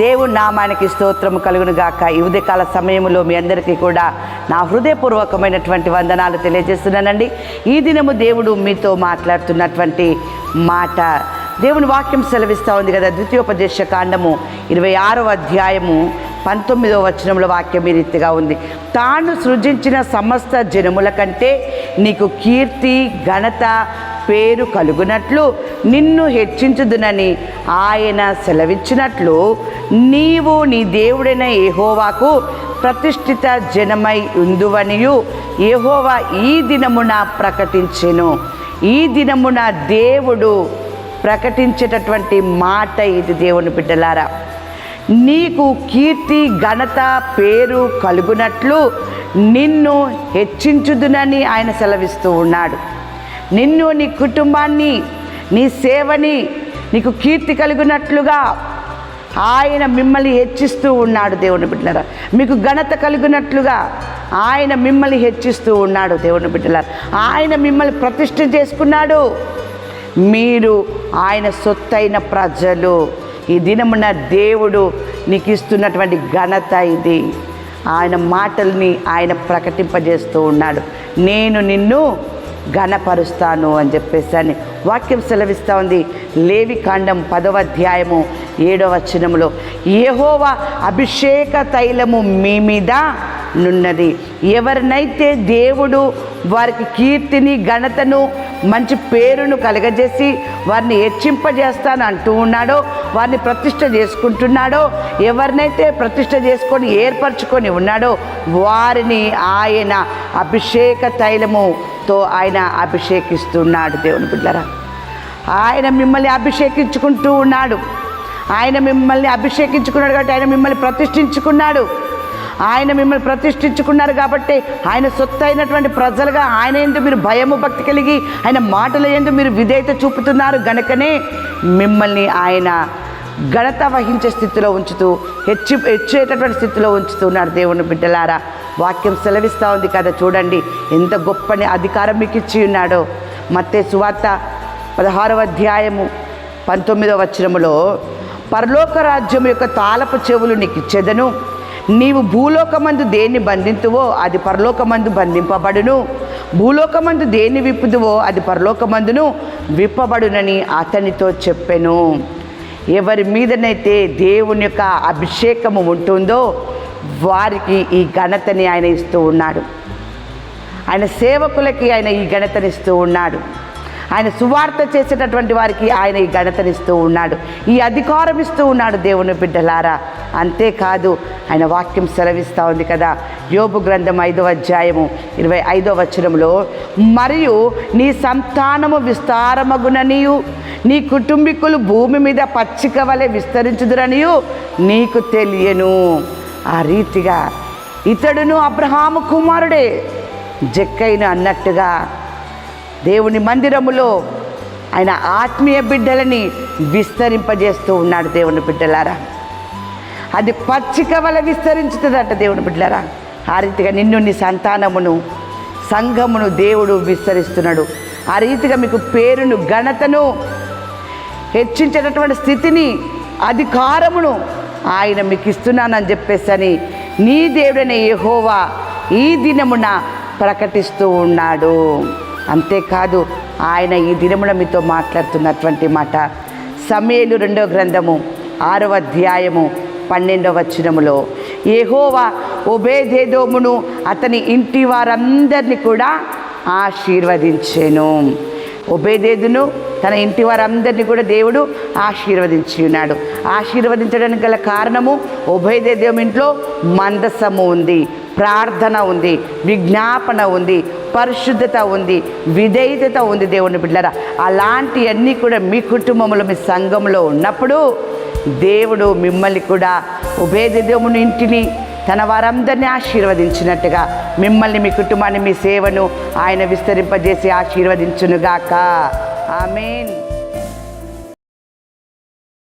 దేవుడి నామానికి స్తోత్రము కలుగును గాక ఈ ఉదయకాల సమయంలో మీ అందరికీ కూడా నా హృదయపూర్వకమైనటువంటి వందనాలు తెలియజేస్తున్నానండి. ఈ దినము దేవుడు మీతో మాట్లాడుతున్నటువంటి మాట. దేవుని వాక్యం సెలవిస్తూ ఉంది కదా ద్వితీయోపదేశ కాండము ఇరవై ఆరవ అధ్యాయము పంతొమ్మిదవ వచనంలో వాక్యం ఈ రీతిగా ఉంది. తాను సృజించిన సమస్త జనముల కంటే నీకు కీర్తి ఘనత పేరు కలుగునట్లు నిన్ను హెచ్చించుదునని ఆయన సెలవిచ్చినట్లు నీవు నీ దేవుడైన ఏహోవాకు ప్రతిష్ఠిత జనమై ఉందువనియు. ఏహోవా ఈ దినమున ప్రకటించెను. ఈ దినమున దేవుడు ప్రకటించేటటువంటి మాట ఇది దేవుని బిడ్డలారా? నీకు కీర్తి ఘనత పేరు కలుగునట్లు నిన్ను హెచ్చించుదునని ఆయన సెలవిస్తూ ఉన్నాడు. నిన్ను నీ కుటుంబాన్ని నీ సేవని నీకు కీర్తి కలిగినట్లుగా ఆయన మిమ్మల్ని హెచ్చిస్తూ ఉన్నాడు దేవుని బిడ్డలారా. మీకు ఘనత కలిగినట్లుగా ఆయన మిమ్మల్ని హెచ్చిస్తూ ఉన్నాడు దేవుని బిడ్డలారా. ఆయన మిమ్మల్ని ప్రతిష్ఠ చేసుకున్నాడు. మీరు ఆయన సొత్తైన ప్రజలు. ఈ దినమున దేవుడు నీకు ఇస్తున్నటువంటి ఘనత ఇది. ఆయన మాటల్ని ఆయన ప్రకటింపజేస్తూ ఉన్నాడు. నేను నిన్ను ఘనపరుస్తాను అని చెప్పేసి అని వాక్యం సెలవిస్తూ ఉంది. లేవి కాండం పదవ అధ్యాయము ఏడవ వచనములో ఏహోవా అభిషేక తైలము మీ మీద నున్నది. ఎవరినైతే దేవుడు వారికి కీర్తిని ఘనతను మంచి పేరును కలగజేసి వారిని హెచ్చింపజేస్తాను అంటూ ఉన్నాడో వారిని ప్రతిష్ట చేసుకుంటున్నాడో ఎవరినైతే ప్రతిష్ట చేసుకొని ఏర్పరచుకొని ఉన్నాడో వారిని ఆయన అభిషేక తైలముతో ఆయన అభిషేకిస్తున్నాడు దేవుని బిడ్డరా. ఆయన మిమ్మల్ని అభిషేకించుకుంటూ ఉన్నాడు. ఆయన మిమ్మల్ని అభిషేకించుకున్నాడు కాబట్టి ఆయన మిమ్మల్ని ప్రతిష్ఠించుకున్నాడు. ఆయన మిమ్మల్ని ప్రతిష్ఠించుకున్నారు కాబట్టి ఆయన సొత్తు అయినటువంటి ప్రజలుగా ఆయన ఎందు మీరు భయము భక్తి కలిగి ఆయన మాటల ఎందు మీరు విధేయత చూపుతున్నారు గనుకనే మిమ్మల్ని ఆయన ఘనత వహించే స్థితిలో ఉంచుతూ హెచ్చు హెచ్చేటటువంటి స్థితిలో ఉంచుతున్నాడు దేవుని బిడ్డలారా. వాక్యం సెలవిస్తూ ఉంది కదా చూడండి. ఎంత గొప్పని అధికారం మీకు ఇచ్చి ఉన్నాడో. మత్తే సువార్త పదహారవ అధ్యాయము పంతొమ్మిదవ వచనములో పరలోక రాజ్యం యొక్క తాళపు చెవులు నీకు ఇచ్చేదను. నీవు భూలోకమందు దేన్ని బంధింతువో అది పరలోకమందు బంధింపబడును. భూలోకమందు దేన్ని విప్పుదువో అది పరలోకమందును విప్పబడునని అతనితో చెప్పెను. ఎవరి మీదనైతే దేవుని యొక్క అభిషేకము ఉంటుందో వారికి ఈ ఘనతని ఆయన ఇస్తూ ఉన్నాడు. ఆయన సేవకులకి ఆయన ఈ ఘనతనిస్తూ ఉన్నాడు. ఆయన సువార్త చేసేటటువంటి వారికి ఆయన ఈ ఘనతనిస్తూ ఉన్నాడు. ఈ అధికారం ఇస్తూ ఉన్నాడు దేవుని బిడ్డలారా. అంతేకాదు ఆయన వాక్యం సెలవిస్తూ ఉంది కదా. యోబు గ్రంథం ఐదవ అధ్యాయము ఇరవై ఐదో వచనంలో మరియు నీ సంతానము విస్తారమగుననియు నీ కుటుంబీకులు భూమి మీద పచ్చిక వలె విస్తరించుదురనియు నీకు తెలియను. ఆ రీతిగా ఇతడును అబ్రహాము కుమారుడే జక్కైన అన్నట్టుగా దేవుని మందిరములో ఆయన ఆత్మీయ బిడ్డలని విస్తరింపజేస్తూ ఉన్నాడు దేవుని బిడ్డలారా. అది పచ్చిక వల్ల విస్తరించుతుందట దేవుని బిడ్డలారా. ఆ రీతిగా నిన్ను నీ సంతానమును సంఘమును దేవుడు విస్తరిస్తున్నాడు. ఆ రీతిగా మీకు పేరును ఘనతను హెచ్చించేటటువంటి స్థితిని అధికారమును ఆయన మీకు ఇస్తున్నానని చెప్పేసి అని నీ దేవుడైన యహోవా ఈ దినమున ప్రకటిస్తూ ఉన్నాడు. అంతేకాదు ఆయన ఈ దినమున మీతో మాట్లాడుతున్నటువంటి మాట. సమయలు రెండో గ్రంథము ఆరవ అధ్యాయము పన్నెండవ వచనములో ఏహోవా ఒబేదేదోమును అతని ఇంటి వారందరినీ కూడా ఆశీర్వదించెను. ఒబేదేదును తన ఇంటి వారందరినీ కూడా దేవుడు ఆశీర్వదించి ఉన్నాడు. ఆశీర్వదించడానికి గల కారణము ఉభయదేదేవం ఇంట్లో మందసము ఉంది ప్రార్థన ఉంది విజ్ఞాపన ఉంది పరిశుద్ధత ఉంది విధేయత ఉంది దేవుని బిడ్డరా అలాంటివన్నీ కూడా మీ కుటుంబంలో మీ సంఘంలో ఉన్నప్పుడు దేవుడు మిమ్మల్ని కూడా ఉభయదేవుని ఇంటిని తన వారందరినీ ఆశీర్వదించినట్టుగా మిమ్మల్ని మీ కుటుంబాన్ని మీ సేవను ఆయన విస్తరింపజేసి ఆశీర్వదించునుగాక. ఆమెన్.